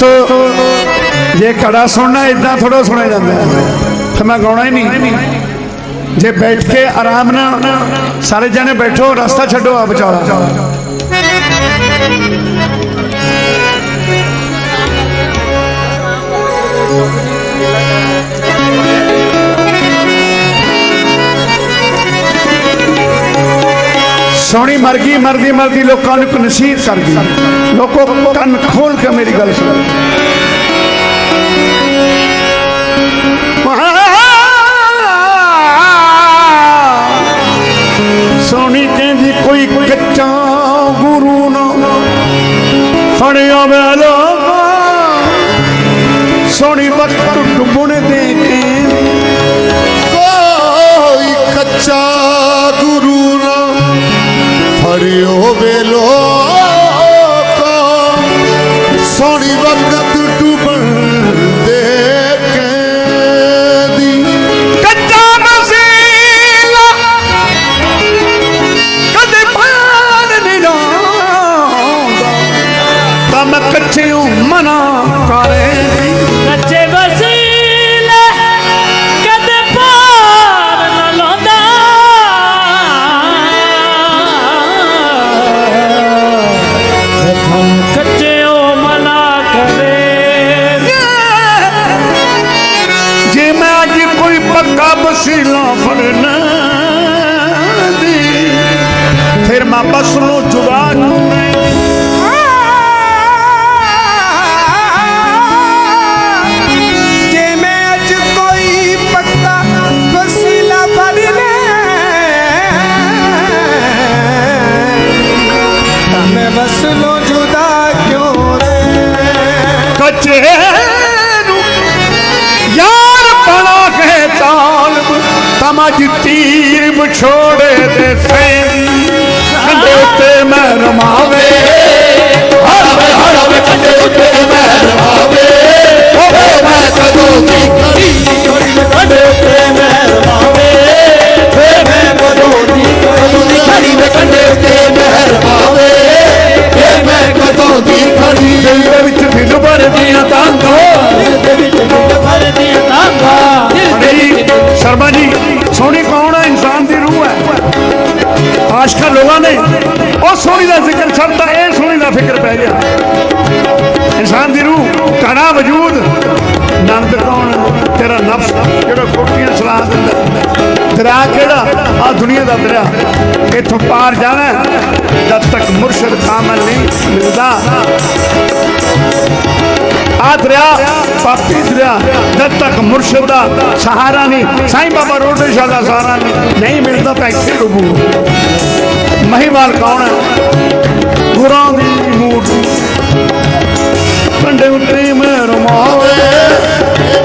ਦੋਸਤੋ ਜੇ ਕੜਾ ਸੁਣਨਾ ਇਦਾਂ ਥੋੜਾ ਸੁਣਿਆ ਜਾਂਦਾ ਤਾਂ ਮੈਂ ਗਾਉਣਾ ਹੀ ਨਹੀਂ। ਜੇ ਬੈਠ ਕੇ ਆਰਾਮ ਨਾਲ ਸਾਰੇ ਜਣੇ ਬੈਠੋ, ਰਸਤਾ ਛੱਡੋ ਆ ਵਿਚਾਲਾ। ਸੋਹਣੀ ਮਰਗੀ ਮਰਦੀ ਮਰਦੀ ਲੋਕਾਂ ਨੂੰ ਕਨਸੀਰ ਕਰਦੀ ਲੋਕੋ, ਕੰਨ ਖੋਲ ਕੇ ਮੇਰੀ ਗੱਲ ਸੁਣੋ। ਸੋਹਣੀ ਕਹਿੰਦੀ, ਕੋਈ ਕੱਚਾ ਗੁਰੂ ਨਾ ਫੜਿਆ ਵੇ ਲੋਗਾ ਸੋਹਣੀ ਵਕਤ ਡੁੱਬਣ ਦੇ ਕੇ I'm busting. ਇਥੋਂ ਪਾਰ ਜਾਣਾ ਜਦ ਤੱਕ ਮੁਰਸ਼ਿਦ ਕਾਮਲ ਨਹੀਂ ਮਿਲਦਾ। ਆ ਪਾਪੀ ਦਰਿਆ, ਜਦ ਤੱਕ ਮੁਰਸ਼ਿਦ ਦਾ ਸਹਾਰਾ ਨਹੀਂ, ਸਾਈਂ ਬਾਬਾ ਰੋਡੇ ਸ਼ਾਹ ਦਾ ਸਹਾਰਾ ਨਹੀਂ ਮਿਲਦਾ ਤਾਂ ਇੱਥੇ ਡੁੱਬੂ ਮਹੀਵਾਲ ਕੌਣ ਹੈ? ਗੁਰਾਂ ਦੀ ਮੂਰਤੀ। ਕੰਡੇ ਉੱਤੇ ਮਹਿਰਮਾਵੇ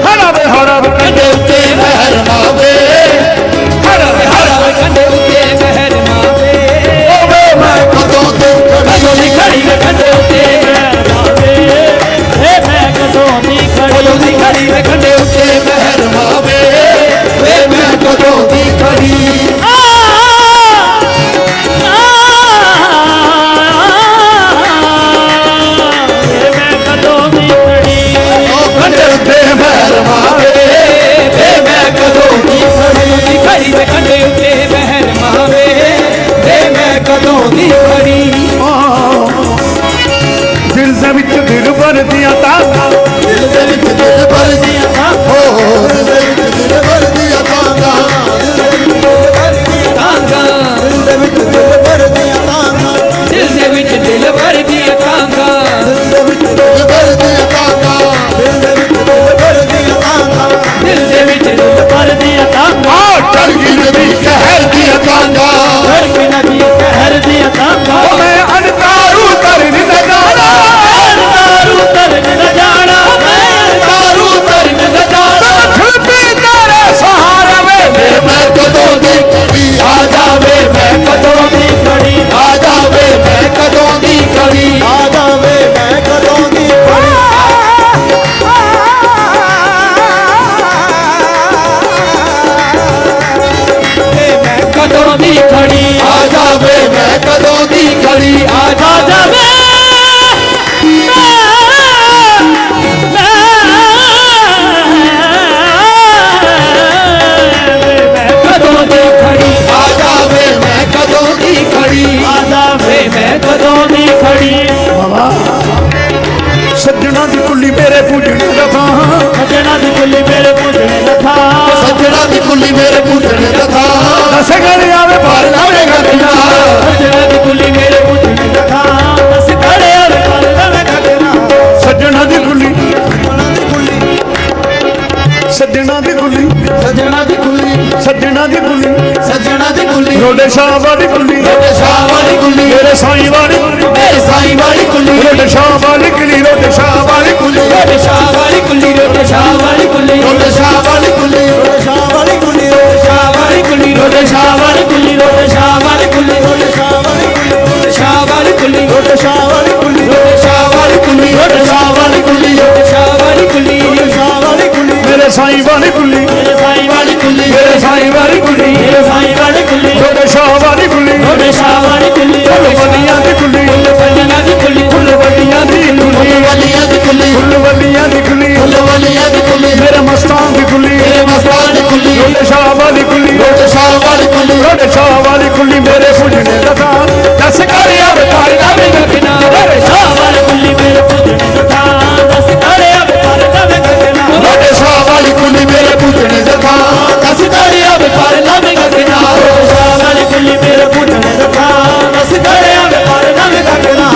ਹਰਾ ਵੇ ਹਰਾ ਕੰਡੇ ਉੱਤੇ ਮਹਿਰਮਾਵੇ ਹਰਾ ਵੇ ਹਰਾ ਕੰਡੇ ਕਦੋਂ ਦੀ ਖੜੀ ਵੇ ਕੰਡੇ ਉੱਤੇ ਮੈਂ ਲਾਵੇ? ਏ ਮੈਂ ਕਦੋਂ ਦੀ ਖੜੀ ਵੇ ਰੋਡੇ ਸ਼ਾਹ ਵਾਲੀ ਗੁੱਲੀ ਰੋਡੇ ਸ਼ਾਹ ਵਾਲੀ ਕੁੱਲੀ ਮੇਰੇ ਸਾਈਂ ਵਾਲੀ ਗੁੱਲੀ ਮੇਰੇ ਸਾਈਂ ਵਾਲੀ ਕੁੱਲੀ ਰੋਡੇ ਸ਼ਾਹ ਵਾਲੀ ਗੁੱਲੀ ਰੋਡੇ ਸ਼ਾਹ ਵਾਲੀ ਗੁੱਲੀ ਰੋਡੇ ਸ਼ਾਹ ਵਾਲੀ ਕੁੱਲੀ ਰੋਡੇ ਸ਼ਾਹ ਵਾਲੀ ਕੁੱਲੀ ਰੋਡੇ ਸ਼ਾਹ ਵਾਲੀ ਕੁੱਲੀ ਰੋਡੇ ਸ਼ਾਹ ਵਾਲੀ ਕੁੱਲੀ ਰੋਡੇ ਸ਼ਾਹ ਵਾਲੀ ਕੁੱਲੀ ਰੋਡੇ ਸ਼ਾਹ ਵਾਲੀ ਕੁੱਲੀ ਰੋਡੇ ਸ਼ਾਹ ਵਾਲੀ ਕੁੱਲੀ ਰੋਡੇ ਸ਼ਾਹ ਵਾਲੀ ਕੁੱਲੀ ਰੋਡੇ ਸ਼ਾਹ ਵਾਲੀ ਕੁੱਲੀ ਰੋਡੇ ਸ਼ਾਹ ਵਾਲੀ ਕੁੱਲੀ ਰੋਡੇ ਸ਼ਾਹ ਵਾਲੀ ਕੁੱਲੀ ਰੋਡੇ ਸ਼ਾਹ ਵਾਲੀ ਸ਼ਾਹ ਕੁੱਲੀ ਮੇਰੇ ਸਾਈਂ ਵਾਲੀ ਗੁੱਲੀ ਮੇਰੇ ਸਾਈਂ ਵਾਲੀ ਕੁੱਲੀ ਮੇਰੇ ਸਾਈਂ ਵਾਲੀ ਗੁੱਲੀ ਮੇਰੇ ਸਾਈਂ ਵਾਲੀ ਕੁੱਲੀ ਰੋਡੇ ਸ਼ਾਹ ਵਾਲੀ ਗੁੱਲੀ ਰੋਡੇ ਸ਼ਾਹ ਵਾਲੀ ਕੁੱਲੀ ਫੁੱਲ ਵੱਲੀਆਂ ਦੀ ਗੁੱਲੀ ਵੱਲੀਆਂ ਦੀ ਕੁੱਲੀ ਫੁੱਲ ਵੱਲੀਆਂ ਦੀ ਗੁੱਲੀ ਵੱਲੀਆਂ ਦੀ ਕੁੱਲੀ ਫੁੱਲ ਵੱਲੀਆਂ ਦੀ ਗੁੱਲੀ ਵੱਲੀਆਂ ਦੀ ਕੁੱਲੀ ਮੇਰੇ ਮਸਤਾਨ ਦੀ ਗੁੱਲੀ ਮੇਰੇ ਮਸਤਾਨ ਦੀ ਕੁੱਲੀ ਰੋਡੇ ਸ਼ਾਹ ਵਾਲੀ ਗੁੱਲੀ ਰੋਡੇ ਸ਼ਾਹ ਵਾਲੀ ਕੁੱਲੀ ਰੋਡੇ ਸ਼ਾਹ ਵਾਲੀ ਗੁੱਲੀ ਮੇਰੇ ਪੁੱਜਣੇ ਦਾ ਤਾਂ ਦੱਸ ਕਰਿਆ ਵਕਾਰ ਦਾ ਵੀ ਗਕਨਾ ਰੋਡੇ ਸ਼ਾਹ ਵਾਲੀ ਕੁੱਲੀ ਮੇਰੇ ਪੁੱਜਣੇ ਦਾ ਥਾਂ ਦਸ ਕਾਲਿਆ ਵਪਾਰ ਘੜਿਆ ਵਿਪਰ ਨਾ। ਵਿਗਣਾ ਸ਼ਾਹ ਵਾਲੀ ਕੁੱਲੀ ਮੇਰੇ ਪੁੱਤਨੇ ਰਖਾ ਬਸ ਘੜਿਆ ਵਿਪਰ ਨਾ। ਵਿਗਣਾ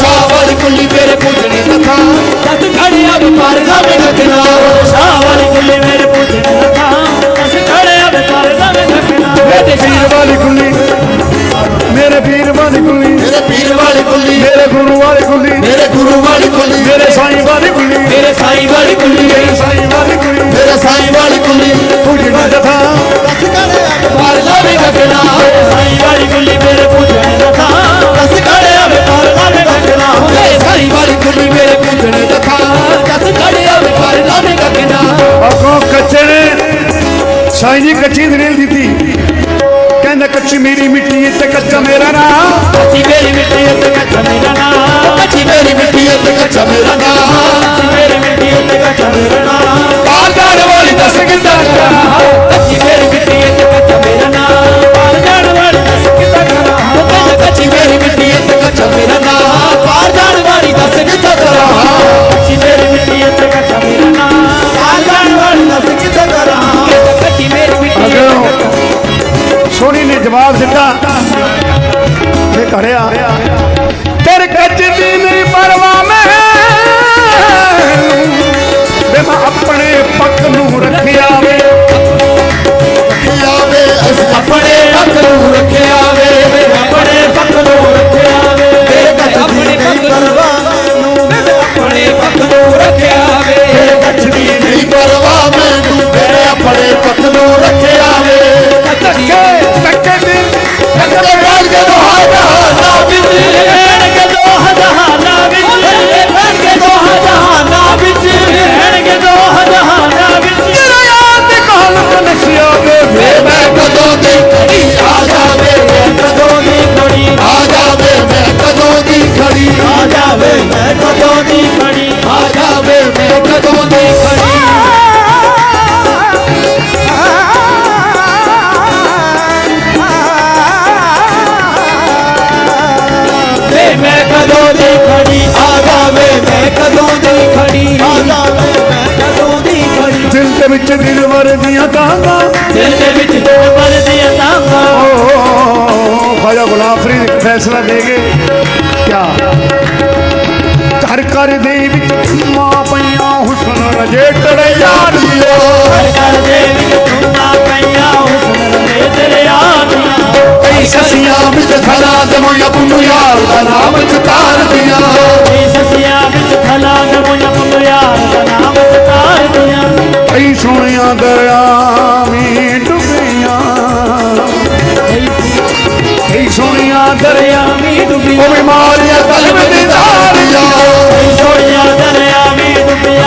ਸ਼ਾਹ ਵਾਲੀ ਕੁੱਲੀ ਮੇਰੇ ਪੁੱਤਨੇ ਰਖਾ ਬਸ ਘੜਿਆ ਵਿਪਰ ਨਾ। ਵਿਗਣਾ ਸ਼ਾਹ ਵਾਲੀ ਕੁੱਲੀ ਮੇਰੇ ਪੁੱਤਨੇ ਰਖਾ ਬਸ ਘੜਿਆ ਵਿਪਰ ਨਾ। ਵਿਗਣਾ ਮੇਰੇ ਪੀਰ ਵਾਲੀ ਕੁੱਲੀ। ਮੇਰੇ ਪੀਰ ਵਾਲੀ ਕੁੱਲੀ। ਮੇਰੇ ਪੀਰ ਵਾਲੀ ਕੁੱਲੀ। ਮੇਰੇ ਗੁਰੂ ਵਾਲੀ ਕੁੱਲੀ। ਮੇਰੇ ਗੁਰੂ ਵਾਲੀ ਕੁੱਲੀ। ਮੇਰੇ ਸਾਈਂ ਵਾਲੀ ਕੁੱਲੀ। ਮੇਰੇ ਸਾਈਂ ਵਾਲੀ ਕੁੱਲੀ। ਅੱਗੋਂ ਕੱਚੇ ਨੇ। ਸਾਈਂ ਜੀ ਕੱਚੀ ਦਲੀਲ ਦਿੱਤੀ। ਕਹਿੰਦਾ ਕੱਚੀ ਮੇਰੀ ਮਿੱਟੀ ਤੇ ਕੱਚਾ ਮੇਰਾ ਨਾਂ। ਕੱਚੀ ਮੇਰੀ ਮਿੱਟੀ ਉੱਤੇ ਕੱਚਾ ਮੇਰਾ ਨਾਂ। ਕੱਚੀ ਮੇਰੀ ਮਿੱਟੀ ਤੇ ਕੱਚਾ ਮੇਰਾ ਨਾਂ। ਕੱਚੀ ਮੇਰੀ ਮਿੱਟੀ ਉੱਤੇ ਕੱਚਾ ਮੇਰਾ ਨਾਂ। ਬਾਲ ਜਾਣ ਵਾਲੀ ਦੱਸ ਕਰਾਂ। ਕੱਚੀ ਮੇਰੀ ਮਿੱਟੀ 好累啊啊。ਤਾਂਗਾ ਦਿਲ ਦੇ ਵਿੱਚ ਜੋ ਵਰਦੀਆਂ ਤਾਂਗਾ ਓ ਖਾਜਾ ਗੁਲਾਮ ਫਰੀਦ ਫੈਸਲਾ ਦੇ ਗਏ ਕਿਆ? ਘਰ ਘਰ ਦੇ ਵਿੱਚ ਮਾਂ ਪਈਆਂ ਹੁਸਨ ਰਜੇ ਟੜੇ ਯਾਰੀਓ ਹਰ ਘਰ ਦੇ ਵਿੱਚ ਧੁੰਨਾ ਪਈਆਂ ਹੁਸਨ ਤੇਰੇ ਆਦੀਆਂ ਕਈ ਸਸੀਆਂ ਵਿੱਚ ਖਲਾ ਦਮੋਇਆ ਪੁੰਨੂ ਯਾਰ ਦਾ ਨਾਮ ਚਤਾਰ ਦੀਆਂ ਕਈ ਸਸੀਆਂ ਵਿੱਚ ਖਲਾ ਸੋਹਣੀਆਂ ਦਰਿਆਵੀਂ ਡੁੱਬੀਆਂ। ਕਈ ਸੋਹਣੀਆਂ ਦਰਿਆ ਵੀ ਡੁੱਬੀ ਉਹ ਬਿਮਾਰੀਆਂ ਕਲਬ ਦੀ ਦਾਰੀਆਂ ਕਈ ਸੋਹਣੀਆਂ ਦਰਿਆ ਵੀ ਡੁੱਬੀਆਂ।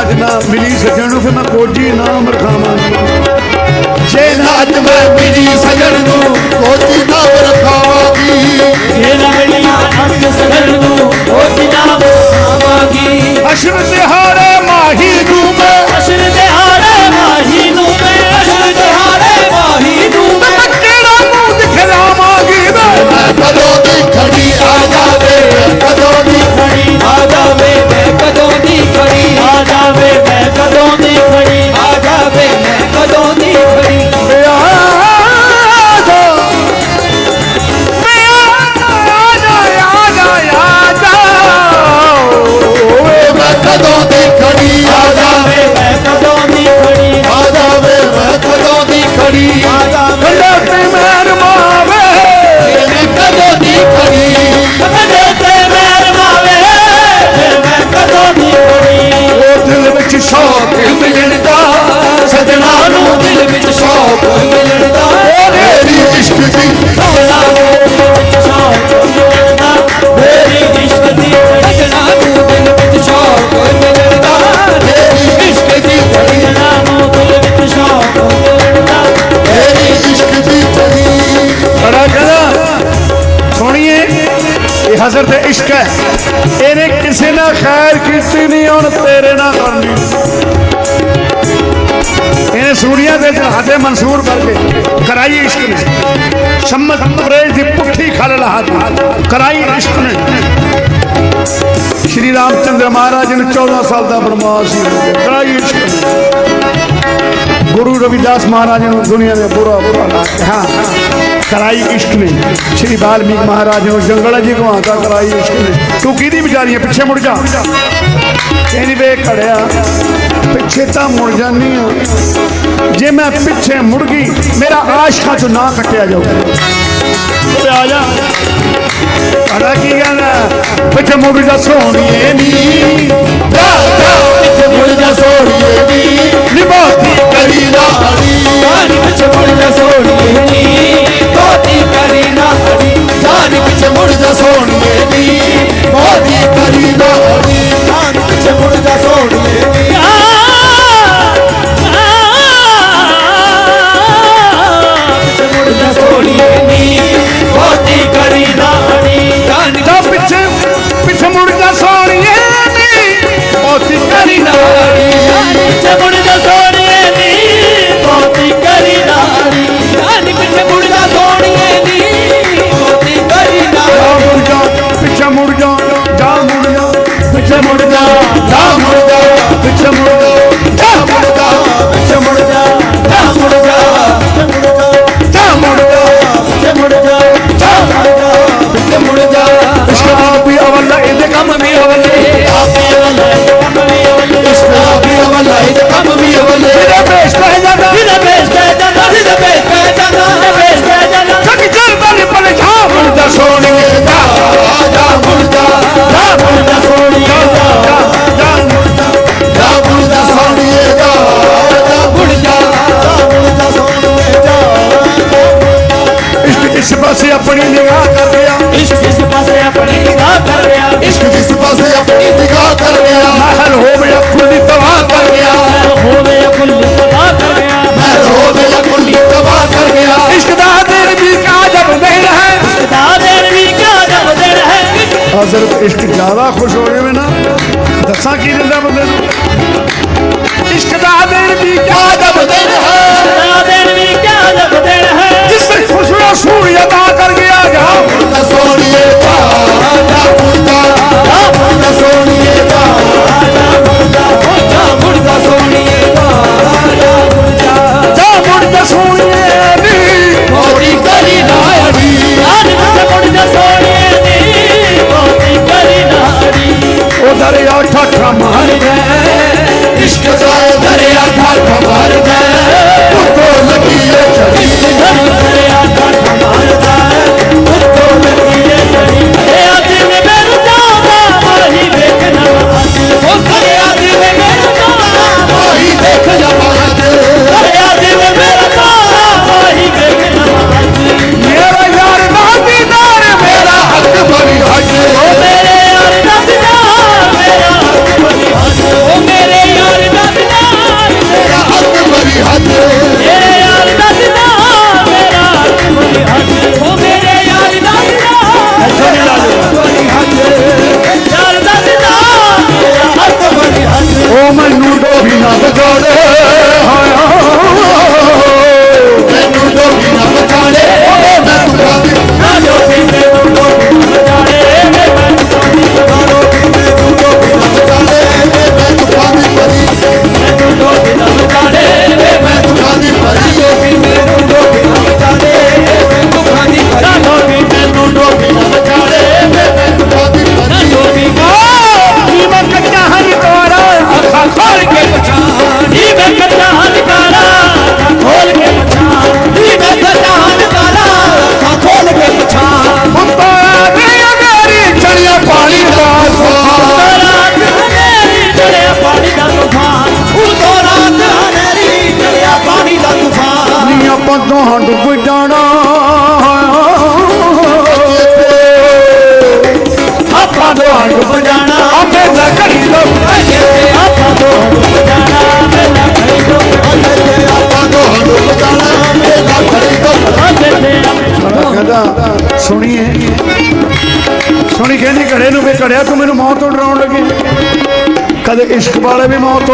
ਦਾਤ ਨਾ ਮਿਲੀ ਸਜਣ ਨੂੰ ਫਿਰ ਮੈਂ ਕੋਜੀ ਨਾਮ ਰਖਾਵਾਂਗੀ। ਜੇ ਦਾਤ ਮੈਂ ਮਿਲੀ ਸਜਣ ਨੂੰ ਕੋਜੀ ਨਾਮ ਰਖਾਵਾਂਗੀ। ਜੇ ਨਾ ਮਿਲੀ ਅੰਤ ਸਜਣ ਨੂੰ ਕੋਜੀ ਨਾਮ ਰਖਾਵਾਂਗੀ। ਅਸ਼ਰ ਦਿਹਾੜੇ ਮਾਹੀ ਨੂੰ ਮੈਂ ਅਸ਼ਰ ਦਿਹਾੜੇ ਮਾਹੀ ਨੂੰ ਮੈਂ ਅਸ਼ਰ ਦਿਹਾੜੇ ਮਾਹੀ ਨੂੰ ਮੈਂ ਕਿਹੜਾ ਮੂੰਹ ਦਿਖਾਵਾਂਗੀ ਮੈਂ ਕਦੋਂ ਦੀ ਖੜੀ ਆ ਜਾਵੇ ਕਦੋਂ ਦੀ ਖੜੀ ਆ ਜਾਵੇ। ਜਾਵੇ ਮੈਂ ਕਦੋਂ ਦੀ ਖੜੀ? ਆ ਜਾਵੇ ਮੈਂ ਕਦੋਂ ਨਾਜ਼ਰ ਤੇ ਇਸ਼ਕ ਹੈ। ਇਹਨੇ ਕਿਸੇ ਨਾਲ ਖੈਰ ਕੀਤੀ ਨਹੀਂ, ਹੁਣ ਤੇਰੇ ਨਾਲ ਕਰਨੀ ਇਹਨੇ ਸੂਰੀਆਂ ਦੇ ਜਹਾਦੇ ਮਨਸੂਰ ਕਰਕੇ ਕਰਾਈ ਇਸ਼ਕ ਨੇ। ਸ਼ਮਤ ਅੰਗਰੇਜ਼ ਦੀ ਪੁੱਠੀ ਖਲ ਲਹਾਤ ਕਰਾਈ ਇਸ਼ਕ ਨੇ। ਸ਼੍ਰੀ ਰਾਮ ਚੰਦਰ ਮਹਾਰਾਜ ਨੇ 14 ਸਾਲ ਦਾ ਬਨਵਾਸ ਸੀ, ਕਰਾਈ ਇਸ਼ਕ ਨੇ। ਗੁਰੂ ਰਵਿਦਾਸ ਮਹਾਰਾਜ ਨੂੰ ਦੁਨੀਆ ਦੇ ਬੁਰਾ ਬੁਰਾ ਹਾਂ। ਕਰਾਈ ਇਸ਼ਕ ਨੇ ਸ਼੍ਰੀ ਬਾਲਮੀਕ ਮਹਾਰਾਜ ਨੂੰ ਜੰਗਲ ਜੀ ਘਵਾਤਾ ਕਰਾਈ ਇਸ਼ਕ ਨੇ ਤੂੰ ਕਿਹਦੀ ਵਿਚਾਰੀਆਂ ਪਿੱਛੇ ਮੁੜ ਜਾ। ਕਹਿੰਦੀ ਵੇ ਖੜਿਆ। ਪਿੱਛੇ ਤਾਂ ਮੁੜ ਜਾਨੀ ਆ ਜੇ ਮੈਂ ਪਿੱਛੇ ਮੁੜ ਗਈ, ਮੇਰਾ ਆਸ਼ਕਾਂ ਚ ਨਾ ਕੱਟਿਆ ਜਾਊਗਾ। ਤੇ ਆ ਜਾ। ਅੜਾ ਕੀ ਗੱਲ ਪਿੱਛੇ ਮੁੜ ਜਾ ਸੋਣੀਏ ਨੀ ਜਾ ਜਾ, ਪਿੱਛੇ ਮੁੜ ਜਾ ਸੋਣੀਏ ਨੀ ਨਿਭਾਤੀ ਕਰੀ ਲਾੜੀ। ਪਿੱਛੇ ਮੁੜ ਜਾ ਸੋਣੀਏ ਨੀ ਪਿੱਛੇ ਮੁੜ ਜਾ ਸੋਣੀਏ ਨੀ ਮੋਦੀ ਕਰੀ ਨਾ ਹੋਣੀ ਜਾਨ ਪਿੱਛੇ ਮੁੜ ਜਾ ਸੋਣੀਏ ਨੀ ਪਿੱਛੇ ਕਰੀ ਨਾ ਹੋਣੀ ਜਾਨ ਪਿੱਛੇ ਪਿੱਛੇ ਮੁੜ ਜਾ ਸੋਣੀਏ ਨੀ ਮੋਦੀ ਕਰੀ ਨਾ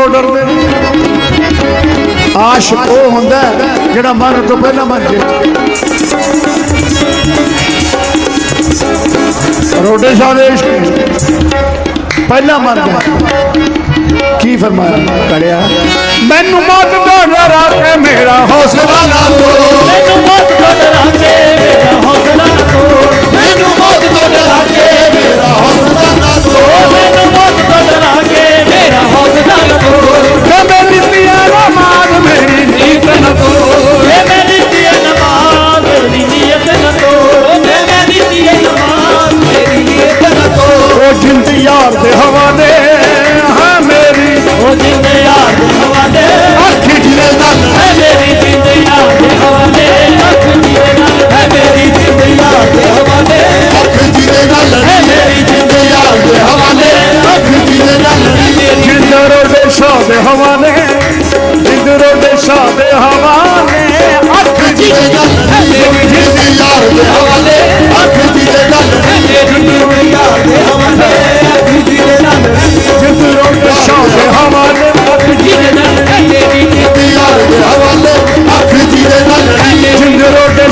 ਆਰਡਰ ਦੇ ਵਿੱਚ ਆਸ਼ਿਕ ਉਹ ਹੁੰਦਾ ਜਿਹੜਾ ਮਰਨ ਤੋਂ ਪਹਿਲਾਂ ਮਰ ਜੇ। ਰੋਡੇ ਸ਼ਾਹ ਪਹਿਲਾਂ ਮਰ ਗਿਆ ਕੀ ਫਰਮਾਇਆ? ਕੜਿਆ ਮੈਨੂੰ ਮੌਤ ਦਾ ਡਰ ਆ ਕੇ ਮੇਰਾ ਹੌਸਲਾ ਨਾ ਤੋੜ ਮੈਨੂੰ ਮੌਤ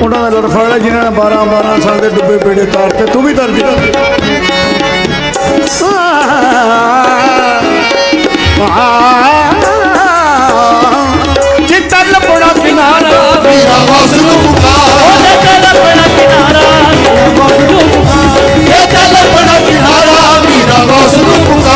ਉਹਨਾਂ ਦਾ ਲੜਫੜ ਹੈ ਜਿਨ੍ਹਾਂ ਨੇ 12 12 ਸਾਲ ਦੇ ਡੁੱਬੇ ਪੇੜੇ ਤਾਰ ਤੇ ਤੂੰ ਵੀ ਦਰਜੀ ਜੇ। ਕਿਨਾਰਾ ਮੇਰਾ ਬਸ ਪੁਕਾਰ ਉਹ ਜੇ ਚੱਲ ਬੜਾ ਕਿਨਾਰਾ ਮੇਰਾ ਬਸ ਪੁਕਾਰ ਜੇ ਚੱਲ ਬੜਾ ਕਿਨਾਰਾ ਮੇਰਾ ਬਸ ਪੁਕਾਰ